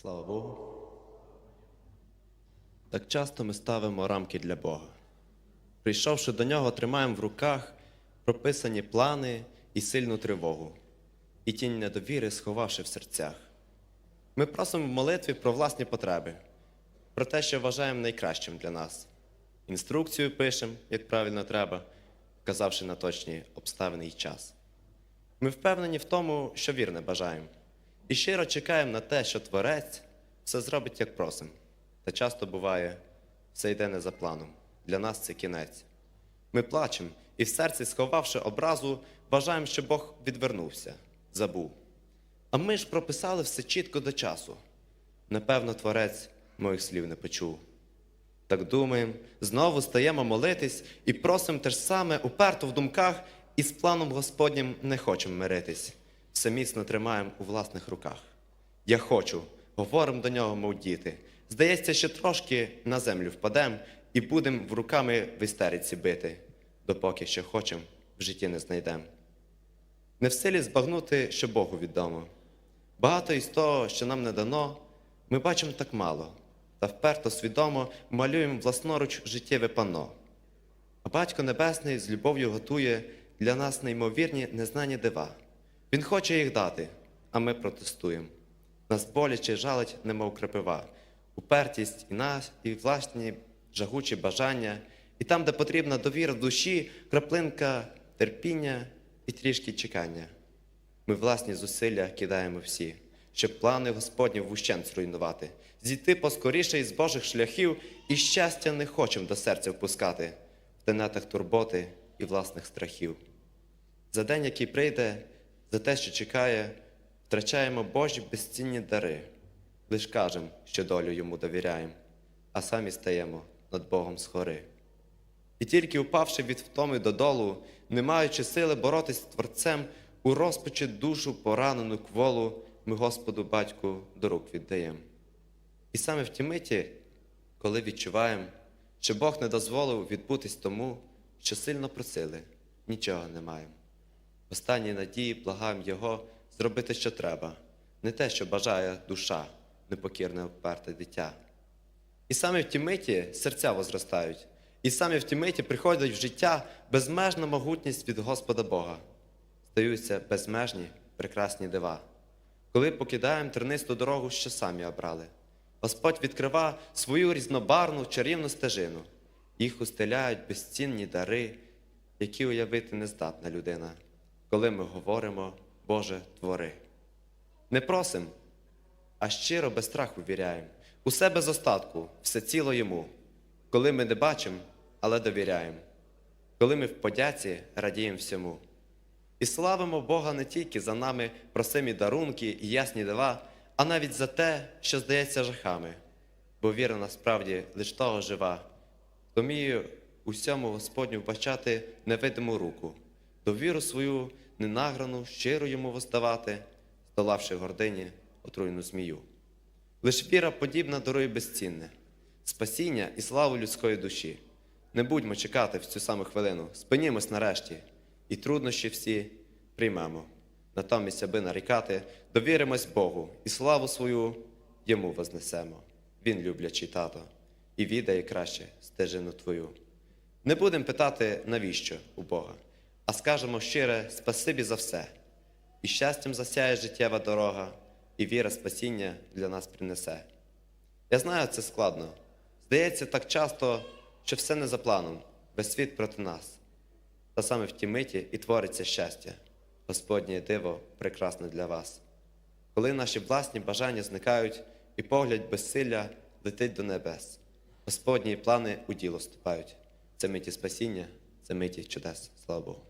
Слава Богу. Так часто ми ставимо рамки для Бога. Прийшовши до нього, тримаємо в руках прописані плани і сильну тривогу, і тінь недовіри сховавши в серцях. Ми просимо в молитві про власні потреби, про те, що вважаємо найкращим для нас. Інструкцію пишемо, як правильно треба, вказавши на точні обставини і час. Ми впевнені в тому, що вірне бажаємо, і щиро чекаємо на те, що Творець все зробить, як просим. Та часто буває, все йде не за планом. Для нас це кінець. Ми плачемо і в серці, сховавши образу, вважаємо, що Бог відвернувся, забув. А ми ж прописали все чітко до часу. Напевно, Творець моїх слів не почув. Так думаємо, знову стаємо молитись і просимо те ж саме уперто в думках, і з планом Господнім не хочемо миритись. Все міцно тримаємо у власних руках. Я хочу, говоримо до нього, мов діти. Здається, що трошки на землю впадем і будемо в руками в істериці бити, допоки що хочемо, в житті не знайдем. Не в силі збагнути, що Богу відомо. Багато із того, що нам не дано, ми бачимо так мало, та вперто свідомо малюємо власноруч життєве панно. А Батько Небесний з любов'ю готує для нас неймовірні незнані дива. Він хоче їх дати, а ми протестуємо. Нас боляче жалить, немов крапива, упертість і нас, і власні жагучі бажання, і там, де потрібна довіра в душі, краплинка терпіння і трішки чекання. Ми власні зусилля кидаємо всі, щоб плани Господні вущент зруйнувати, зійти поскоріше із Божих шляхів і щастя не хочемо до серця впускати в тенетах турботи і власних страхів. За день, який прийде, за те, що чекає, втрачаємо Божі безцінні дари, лиш кажем, що долю йому довіряємо, а самі стаємо над Богом згори. І тільки упавши від втоми додолу, не маючи сили боротись з Творцем, у розпачі душу поранену кволу, ми Господу Батьку до рук віддаємо. І саме в ті миті, коли відчуваємо, що Бог не дозволив відбутись тому, що сильно просили, нічого не маємо. Останній надії благаємо Його зробити, що треба, не те, що бажає душа, непокірне вперте дитя. І саме в ті миті серця возростають, і саме в ті миті приходить в життя безмежна могутність від Господа Бога. Стаються безмежні прекрасні дива. Коли покидаємо тернисту дорогу, що самі обрали, Господь відкрива свою різнобарну чарівну стежину, їх устеляють безцінні дари, які уявити не здатна людина, коли ми говоримо, Боже, твори. Не просим, а щиро без страху віряємо, усе без остатку, все ціло йому, коли ми не бачимо, але довіряємо, коли ми в подяці радіємо всьому. І славимо Бога не тільки за нами просимі дарунки і ясні дива, а навіть за те, що здається жахами, бо віра насправді лиш того жива, хто вміє усьому Господню вбачати невидиму руку, довіру свою ненаграну, щиро йому воздавати, здолавши гордині отруйну змію. Лиш віра подібна дарує безцінне, спасіння і славу людської душі. Не будьмо чекати в цю саму хвилину, спинімось нарешті, і труднощі всі приймемо. Натомість, аби нарікати, довіримось Богу і славу свою йому вознесемо. Він люблячий тато, і відає краще стежину твою. Не будемо питати, навіщо у Бога, а скажемо щире спасибі за все, і щастям засяє життєва дорога, і віра спасіння для нас принесе. Я знаю, це складно. Здається, так часто, що все не за планом, весь світ проти нас. Та саме в ті миті і твориться щастя, Господнє диво прекрасне для вас. Коли наші власні бажання зникають і погляд безсилля летить до небес, Господні плани у діло вступають. Це миті спасіння, це миті чудес. Слава Богу.